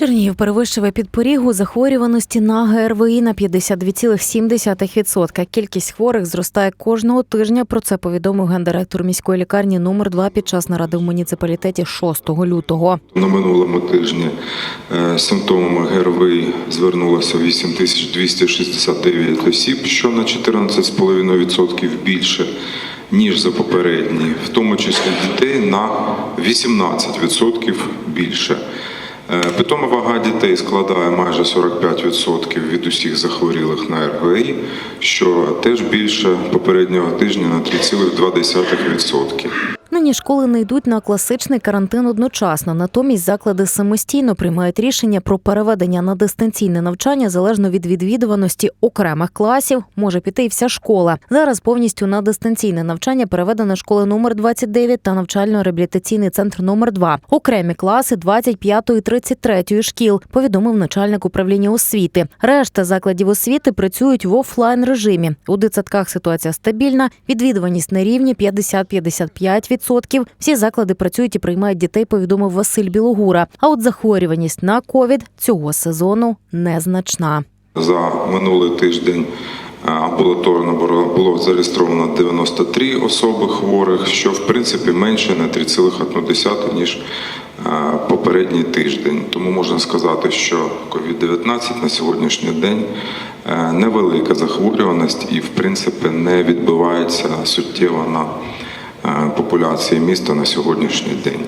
Чернігів перевищує підпорігу захворюваності на ГРВІ на 52,7%. Кількість хворих зростає кожного тижня. Про це повідомив гендиректор міської лікарні номер 2 під час наради в муніципалітеті 6 лютого. На минулому тижні е, симптомами ГРВІ звернулося 8269 осіб, що на 14,5% більше, ніж за попередній, в тому числі дітей на 18% більше. Е, Питома вага дітей складає майже 45% від усіх захворілих на РВІ, що теж більше попереднього тижня на 3,2%. Нині школи не йдуть на класичний карантин одночасно. Натомість заклади самостійно приймають рішення про переведення на дистанційне навчання залежно від відвідуваності окремих класів. Може піти і вся школа. Зараз повністю на дистанційне навчання переведена школа номер 29 та навчально-реабілітаційний центр номер 2 Окремі класи 25 і 33 шкіл. Повідомив начальник управління освіти. Решта закладів освіти працюють в офлайн режимі. У дитсадках ситуація стабільна. Відвідуваність на рівні 50-55%. Всі заклади працюють і приймають дітей. Повідомив Василь Білогура. А от захворюваність на ковід цього сезону незначна. За минулий тиждень е, амбулаторно було- зареєстровано 93 особи хворих, що в принципі менше на 3,1 ніж е, попередній тиждень. Тому можна сказати, що COVID-19 на сьогоднішній день е, невелика захворюваність і в принципі не відбувається суттєво на популяції міста на сьогоднішній день.